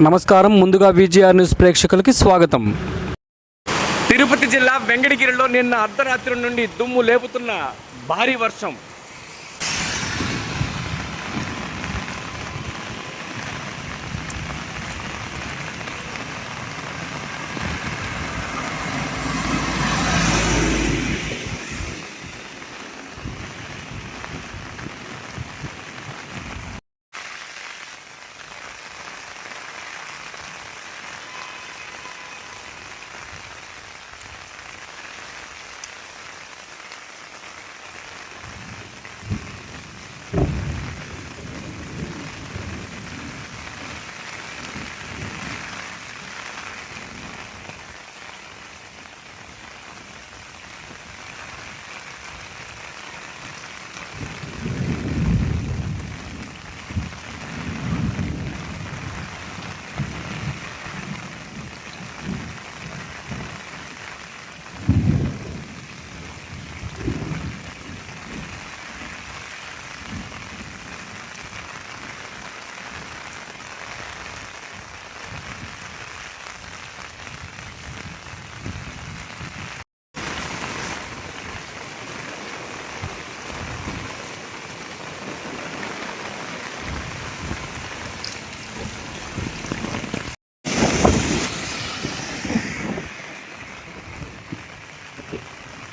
నమస్కారం. ముందుగా VGR news ప్రేక్షకులకి స్వాగతం. తిరుపతి జిల్లా వెంకటగిరిలో నిన్న అర్ధరాత్రి నుండి దుమ్ము లేపుతున్న భారీ వర్షం.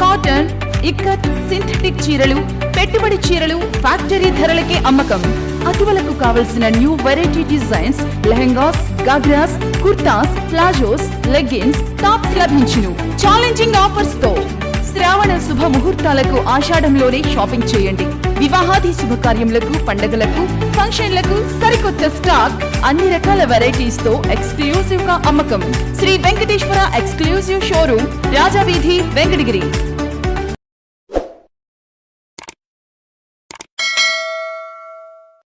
cotton ikat synthetic చీరలు పెట్టుబడి చీరలు ఫ్యాక్టరీ ధరలకే అమ్మకం. అటువలకు కావలసిన new variety designs lehengas ghagras kurtas palazzos leggings tops లభించును. ఛాలెంజింగ్ ఆఫర్స్తో శ్రావణ శుభ ముహూర్తాలకు ఆషాఢంలోనే షాపింగ్ చేయండి. వివాహాది శుభకార్యములకు పండగలకు ఫంక్షన్లకు సరికొత్త స్టాక్ అన్ని రకాల వెరైటీస్తో ఎక్స్క్లూజివ్గా అమ్మకం. Shri Venkateswara exclusive showroom Rajaveedhi Venkatagiri.